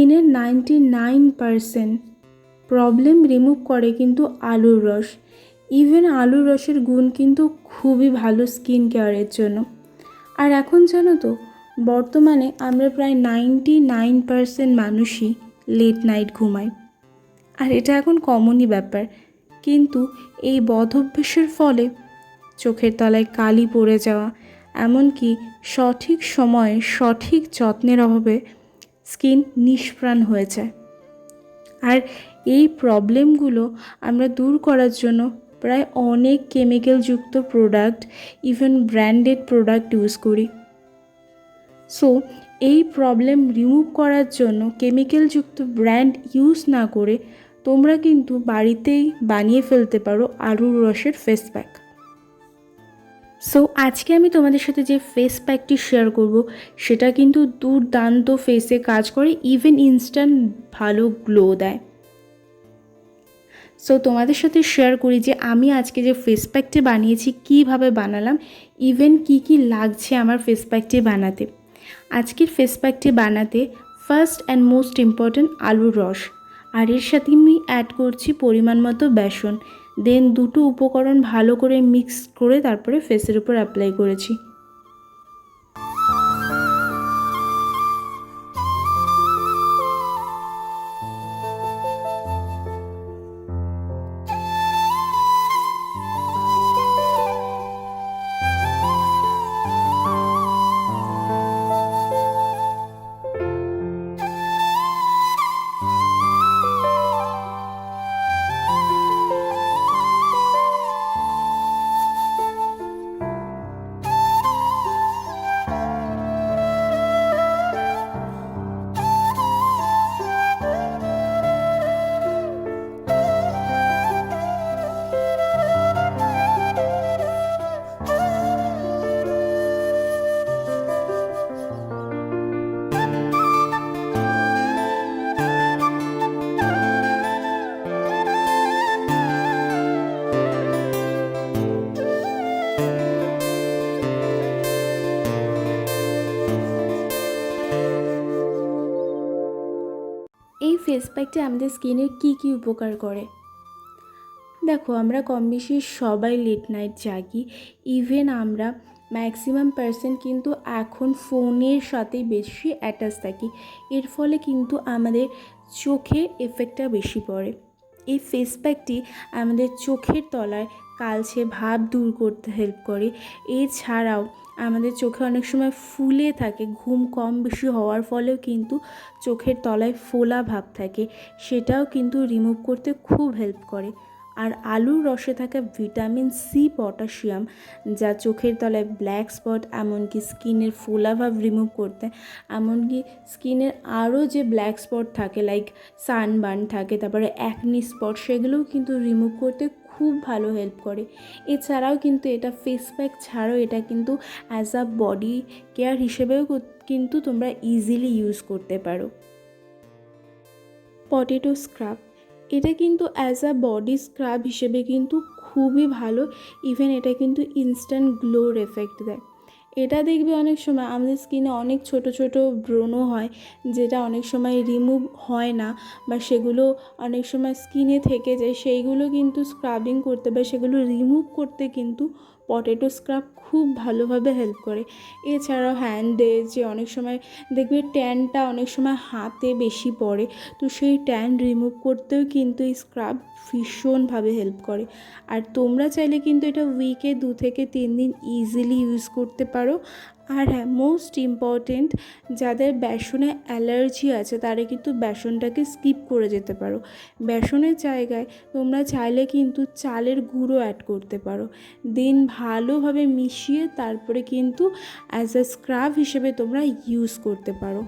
স্কিনের ninety nine percent problem remove করে কিন্তু আলুর রস। ইভেন আলুর রসের গুণ কিন্তু খুবই ভালো স্কিন কেয়ারের জন্য। আর এখন জানো তো, বর্তমানে আমরা প্রায় নাইনটি নাইন পারসেন্ট মানুষই লেট নাইট ঘুমাই। আর এটা এখন কমনই ব্যাপার। কিন্তু এই বদভ্যাসের ফলে চোখের তলায় কালি পড়ে যাওয়া, এমনকি সঠিক সময়ে সঠিক যত্নের অভাবে স্কিন নিষ্প্রাণ হয়ে যায় আর এই প্রবলেমগুলো আমরা দূর করার জন্য প্রায় অনেক কেমিক্যালযুক্ত product even branded product use করি। সো এই প্রবলেম রিমুভ করার জন্য কেমিক্যালযুক্ত ব্র্যান্ড ইউজ না করে তোমরা কিন্তু বাড়িতেই বানিয়ে ফেলতে পারো আলুর রসের ফেস প্যাক সো আজকে আমি তোমাদের সাথে যে ফেস প্যাকটি শেয়ার করব, সেটা কিন্তু দুর্দান্ত ফেসে কাজ করে ইভেন ইনস্ট্যান্ট ভালো গ্লো দেয়। সো তোমাদের সাথে শেয়ার করি যে আমি আজকে যে ফেস প্যাকটি বানিয়েছি, কীভাবে বানালাম ইভেন কি কি লাগছে আমার ফেস প্যাকটি বানাতে। আজকের ফেস প্যাকটি বানাতে ফার্স্ট অ্যান্ড মোস্ট ইম্পর্ট্যান্ট আলুর রস, আর এর সাথে আমি অ্যাড করছি পরিমাণ মতো বেসন। দেন দুটো উপকরণ ভালো করে মিক্স করে তারপরে ফেসের উপর অ্যাপ্লাই করেছি। ফেস প্যাকটা আমাদের স্কিনের কী কী উপকার করে? দেখো, আমরা কম বেশি সবাই লেট নাইট জাগি। ইভেন আমরা ম্যাক্সিমাম পার্সেন্ট কিন্তু এখন ফোনের সাথেই বেশি অ্যাটাচ থাকি। এর ফলে কিন্তু আমাদের চোখে এফেক্টটা বেশি পড়ে। এই ফেস প্যাকটি আমাদের চোখের তলায় কালছে ভাব দূর করতে হেল্প করে। এছাড়াও আমাদের চোখে অনেক সময় ফুলে থাকে, ঘুম কম বেশি হওয়ার ফলেও কিন্তু চোখের তলায় ফোলা ভাব থাকে। সেটাও কিন্তু রিমুভ করতে খুব হেল্প করে। আর আলুর রসে থাকা ভিটামিন সি পটাশিয়াম যা চোখের তলায় ব্ল্যাক স্পট এমনকি স্কিনের ফোলা ভাব রিমুভ করতে, এমনকি স্কিনের আরও যে ব্ল্যাক স্পট থাকে লাইক সানবার্ন থাকে, তারপরে অ্যাকনি স্পট সেগুলোও কিন্তু রিমুভ করতে খুব ভালো হেল্প করে। এছাড়াও কিন্তু এটা ফেস প্যাক ছাড়াও এটা কিন্তু অ্যাজ আ বডি কেয়ার হিসেবেও কিন্তু তোমরা ইজিলি ইউজ করতে পারো। পটেটো স্ক্রাব এটা কিন্তু অ্যাজ আ বডি স্ক্রাব হিসেবে কিন্তু খুবই ভালো। ইভেন এটা কিন্তু ইনস্ট্যান্ট গ্লোর এফেক্ট দেয়। এটা দেখবে অনেক সময়, আমাদের স্কিনে অনেক ছোট ছোট ব্রণ হয়, যেটা অনেক সময় রিমুভ হয় না বা সেগুলো অনেক সময় স্কিনে থেকে যায়, সেইগুলো কিন্তু স্ক্রাবিং করতে বা সেগুলো রিমুভ করতে কিন্তু পটেটো স্ক্রাব খুব ভালোভাবে হেল্প করে। এছাড়াও হ্যান্ডে যে অনেক সময় দেখবে ট্যানটা অনেক সময় হাতে বেশি পড়ে, তো সেই ট্যান রিমুভ করতেও কিন্তু এই স্ক্রাব ভীষণভাবে হেল্প করে। আর তোমরা চাইলে কিন্তু এটা উইকে দু থেকে তিন দিন ইজিলি ইউজ করতে পারো। আর হ্যাঁ মোস্ট ইম্পর্টেন্ট যাদের বেসনে অ্যালার্জি আছে, তারা কিন্তু বেসনটাকে স্কিপ করে যেতে পারো। বেসনের জায়গায় তোমরা চাইলে কিন্তু চালের গুঁড়ো অ্যাড করতে পারো। দেন ভালোভাবে মিশিয়ে তারপরে কিন্তু অ্যাজ আ স্ক্রাব হিসেবে তোমরা ইউজ করতে পারো।